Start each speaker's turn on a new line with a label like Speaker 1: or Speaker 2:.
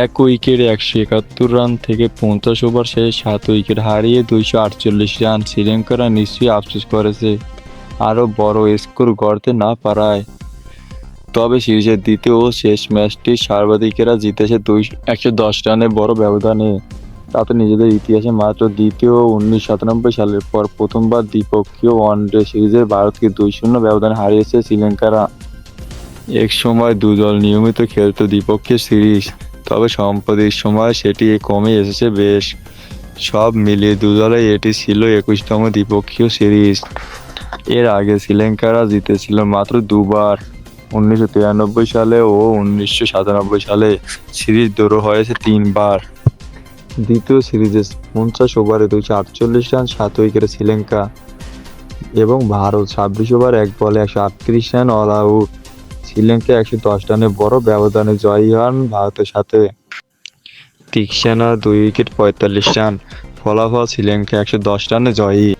Speaker 1: এক উইকেটে, একশো একাত্তর রান থেকে পঞ্চাশ ওভার শেষে সাত উইকেট হারিয়ে দুইশো আটচল্লিশ রান শ্রীলঙ্কারা নিশ্চয়ই আফসোস করেছে। আরও বড় স্কোর গড়তে না পারায়। তবে সিরিজের দ্বিতীয় ও শেষ ম্যাচটি সর্বাধিকেরা জিতেছে দুই একশো দশ রানের বড় ব্যবধানে। তাতে নিজেদের ইতিহাসে মাত্র দ্বিতীয় উনিশশো সাতানব্বই সালের পর প্রথমবার দ্বিপক্ষীয় ওয়ানডে সিরিজে ভারতকে দুই শূন্য ব্যবধানে হারিয়েছে শ্রীলঙ্কারা। এক সময় দুদল নিয়মিত খেলত দ্বিপক্ষীয় সিরিজ। তবে সাম্প্রতিক সময় সেটি কমে এসেছে, বেশ। সব মিলিয়ে দুদলে এটি ছিল একুশতম দ্বিপক্ষীয় সিরিজ। এর আগে শ্রীলঙ্কারা জিতেছিল মাত্র দুবার। উনিশশো তিরানব্বই সালে ও উনিশশো সাতানব্বই সালে সিরিজ দৌড় হয়েছে তিনবার। দ্বিতীয় সিরিজে পঞ্চাশ ওভারে দুশো আটচল্লিশ রান, সাত উইকেটে শ্রীলঙ্কা এবং ভারত ছাব্বিশ ওভার এক বলে একশো আটত্রিশ রান অল আউট শ্রীলঙ্কা একশো দশ রানে বড় ব্যবধানে জয়ী হন ভারতের সাথে। তিক্সানা দুই উইকেট পঁয়তাল্লিশ রান, ফলাফল শ্রীলঙ্কা একশো দশ রানে জয়ী।